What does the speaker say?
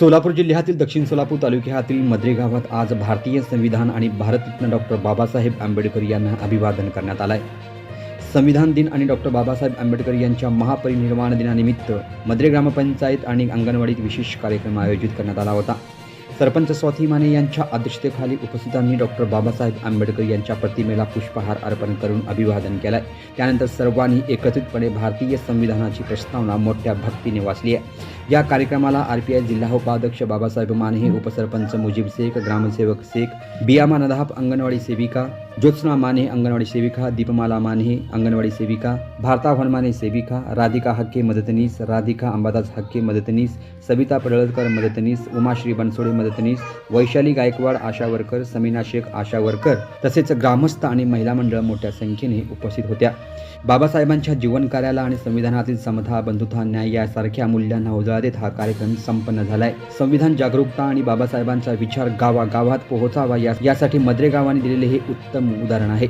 सोलापूर जिल्ह्यातील दक्षिण सोलापूर तालुक्यातील मद्रे गावात आज भारतीय संविधान आणि भारतरत्न डॉक्टर बाबासाहेब आंबेडकर यांना अभिवादन करण्यात आलं आहे संविधान दिन आणि डॉक्टर बाबासाहेब आंबेडकर यांच्या महापरिनिर्वाण दिनानिमित्त मद्रे ग्रामपंचायत आणि अंगणवाडीत विशेष कार्यक्रम आयोजित करण्यात आला होता. सरपंच स्वाती माने यांच्या अध्यक्षतेखाली उपस्थितांनी डॉक्टर बाबासाहेब आंबेडकर यांच्या प्रतिमेला पुष्पहार अर्पण करून अभिवादन केलं त्यानंतर सर्वांनी एकत्रितपणे भारतीय संविधानाची प्रस्तावना मोठ्या भक्तीने वाचली आहे. या कार्यक्रमाला आर पी आय जिल्हा उपाध्यक्ष बाबासाहेब माने उपसरपंच मुजीब शेख ग्रामसेवक शेख बियामा नदाफ अंगणवाडी सेविका ज्योत्स्ना माने अंगणवाडी सेविका दीपमाला माने अंगणवाडी सेविका भारता हनुमाने सेविका राधिका हक्के मदतनीस राधिका अंबादास हक्के मदतनीस सविता पडळकर मदतनीस उमाश्री बनसोडे मदतनीस Vaishali Gaikwad ASHA worker Samina Shaikh ASHA तसेच ग्रामस्थ आणि महिला मंडळ मोठ्या संख्येने उपस्थित होत्या. बाबासाहेबांच्या जीवनकार्याला आणि संविधानातील समता बंधुता न्याय यासारख्या मूल्यांना उजाळा देत हा कार्यक्रम संपन्न झालाय. संविधान जागरूकता आणि बाबासाहेबांचा विचार गावागावात पोहोचावा या- यासाठी मद्रेगावाने दिलेले हे उत्तम उदाहरण आहे.